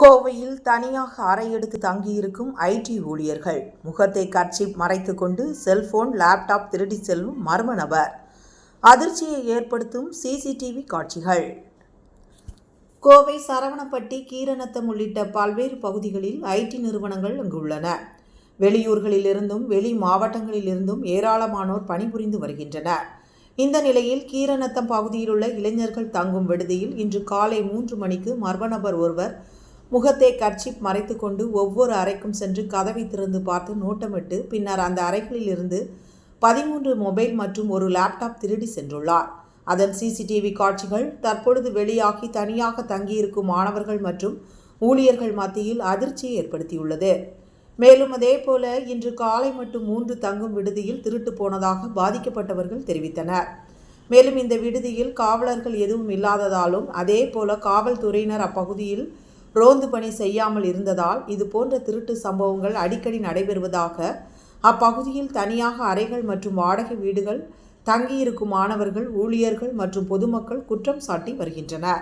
கோவையில் தனியாக அறை எடுத்து தங்கியிருக்கும் ஐடி ஊழியர்கள். முகத்தை கர்ச்சிப் மறைத்துக்கொண்டு செல்போன் லேப்டாப் திருடி செல்லும் மர்ம நபர். அதிர்ச்சியை ஏற்படுத்தும் சிசிடிவி காட்சிகள். கோவை சரவணப்பட்டி கீரநத்தம் உள்ளிட்ட பல்வேறு பகுதிகளில் ஐடி நிறுவனங்கள் அங்குள்ளன. வெளியூர்களிலிருந்தும் வெளி மாவட்டங்களிலிருந்தும் ஏராளமானோர் பணிபுரிந்து வருகின்றனர். இந்த நிலையில் கீரநத்தம் பகுதியில் உள்ள இளைஞர்கள் தங்கும் விடுதியில் இன்று காலை மூன்று மணிக்கு மர்ம நபர் ஒருவர் முகத்தை கர்ச்சிப் மறைத்துக்கொண்டு ஒவ்வொரு அறைக்கும் சென்று கதவை திறந்து பார்த்து நோட்டமிட்டு பின்னர் அந்த அறைகளில் இருந்து பதிமூன்று மொபைல் மற்றும் ஒரு லேப்டாப் திருடி சென்றுள்ளார். அதன் சிசிடிவி காட்சிகள் தற்பொழுது வெளியாகி தனியாக தங்கியிருக்கும் மாணவர்கள் மற்றும் ஊழியர்கள் மத்தியில் அதிர்ச்சியை ஏற்படுத்தியுள்ளது. மேலும் அதேபோல இன்று காலை மட்டும் மூன்று தங்கும் விடுதியில் திருட்டு போனதாக பாதிக்கப்பட்டவர்கள் தெரிவித்தனர். மேலும் இந்த விடுதியில் காவலர்கள் எதுவும் இல்லாததாலும் அதே போல காவல்துறையினர் அப்பகுதியில் ரோந்து பணி செய்யாமல் இருந்ததால் இது போன்ற திருட்டு சம்பவங்கள் அடிக்கடி நடைபெறுவதாக அப்பகுதியில் தனியாக அறைகள் மற்றும் வாடகை வீடுகள் தங்கியிருக்கும் மாணவர்கள் ஊழியர்கள் மற்றும் பொதுமக்கள் குற்றம் சாட்டி வருகின்றனர்.